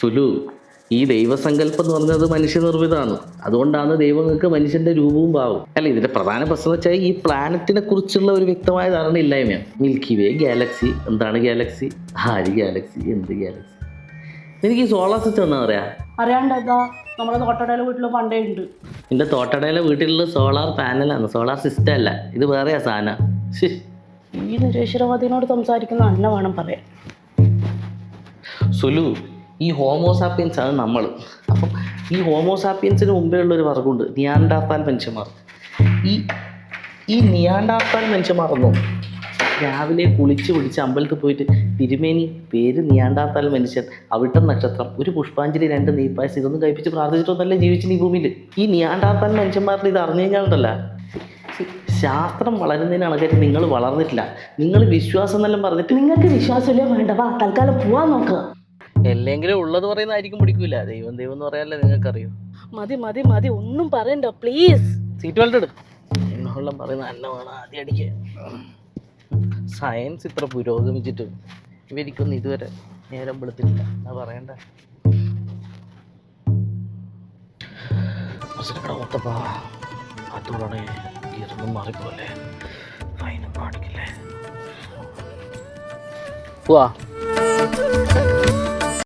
സുലു ഈ ദൈവസങ്കല്പം എന്ന് പറഞ്ഞത് മനുഷ്യനിർമ്മിതമാണ്. അതുകൊണ്ടാണ് ദൈവങ്ങൾക്ക് മനുഷ്യന്റെ രൂപവും ഭാവവും. അല്ല ഇതിന്റെ പ്രധാന പ്രശ്നം വെച്ചാൽ ഈ പ്ലാനറ്റിനെ കുറിച്ചുള്ള ഒരു വ്യക്തമായ ധാരണ ഇല്ലായ്മയാണ്. മിൽക്കി വേ ഗാലക്സി എന്താണ് ഗാലക്സി ആര് ഗാലക്സി എന്ത് ഗാലക്സി എനിക്ക് ഈ സോളാർ സിസ്റ്റം എന്നാ പറയാ? അറിയാണ്ടെന്താ? നമ്മുടെ തോട്ടടയിലെ വീട്ടിൽ പണ്ടേ ഉണ്ട്. നിന്റെ തോട്ടടയിലെ വീട്ടിലുള്ള സോളാർ പാനലാണ് സോളാർ സിസ്റ്റം അല്ല. ഇത് വേറെയാ സാധനം. ഈ നിരീശ്വരവാദിനോട് സംസാരിക്കുന്ന അന്ന വേണം പറയാൻ. സുലു ഈ ഹോമോസാപ്പിയൻസ് ആണ് നമ്മൾ അപ്പം ഈ ഹോമോസാപ്പിയൻസിന് മുമ്പേ ഉള്ളൊരു വർഗമുണ്ട് നിയാണ്ടാത്താൽ മനുഷ്യന്മാർ ഈ ഈ നിയാണ്ടാത്താൽ മനുഷ്യന്മാർന്നോ രാവിലെ കുളിച്ച് പിടിച്ച് അമ്പലത്തിൽ പോയിട്ട് തിരുമേനി പേര് നിയാണ്ടാത്താൽ മനുഷ്യൻ അവിട്ടം നക്ഷത്രം ഒരു പുഷ്പാഞ്ജലി രണ്ട് നെയ്പ്പായസം ഇതൊന്നും കഴിപ്പിച്ച് പ്രാർത്ഥിച്ചിട്ടൊന്നല്ലേ ജീവിച്ചു ഈ ഭൂമിയിൽ ഈ നിയാണ്ടാത്താൽ മനുഷ്യന്മാരുടെ ഇത് അറിഞ്ഞു കഴിഞ്ഞാലുണ്ടല്ല. ശാസ്ത്രം വളരുന്നതിന് കണക്കായിട്ട് നിങ്ങൾ വളർന്നിട്ടില്ല. നിങ്ങൾ വിശ്വാസം എന്നെല്ലാം പറഞ്ഞിട്ട് നിങ്ങൾക്ക് വിശ്വാസമില്ല വേണ്ട വാ തൽക്കാലം പോവാൻ നോക്കുക. എല്ലെങ്കിലും ഉള്ളത് പറയുന്നതായിരിക്കും പിടിക്കൂല. ദൈവം ദൈവം എന്ന് പറയാനല്ലേ നിങ്ങൾക്കറിയോ. മതി മതി മതി. ഒന്നും പറയണ്ട പ്ലീസ് സീറ്റ് വെൽഡ് എടു എന്നോളം പറയുന്ന അന്നമാണ് ആദ്യം അടിക്കുക സയൻസ് ഇത്ര പുരോഗമിച്ചിട്ടും ഇവരിക്കൊന്നും ഇതുവരെ നേരം വെളുത്തില്ല എന്നാ പറയണ്ട? മൊത്തപ്പാ. അതോടെ ഗിയറൊന്നും മാറിപ്പോലെ ഫൈനും കാണിക്കില്ലേ പോവാ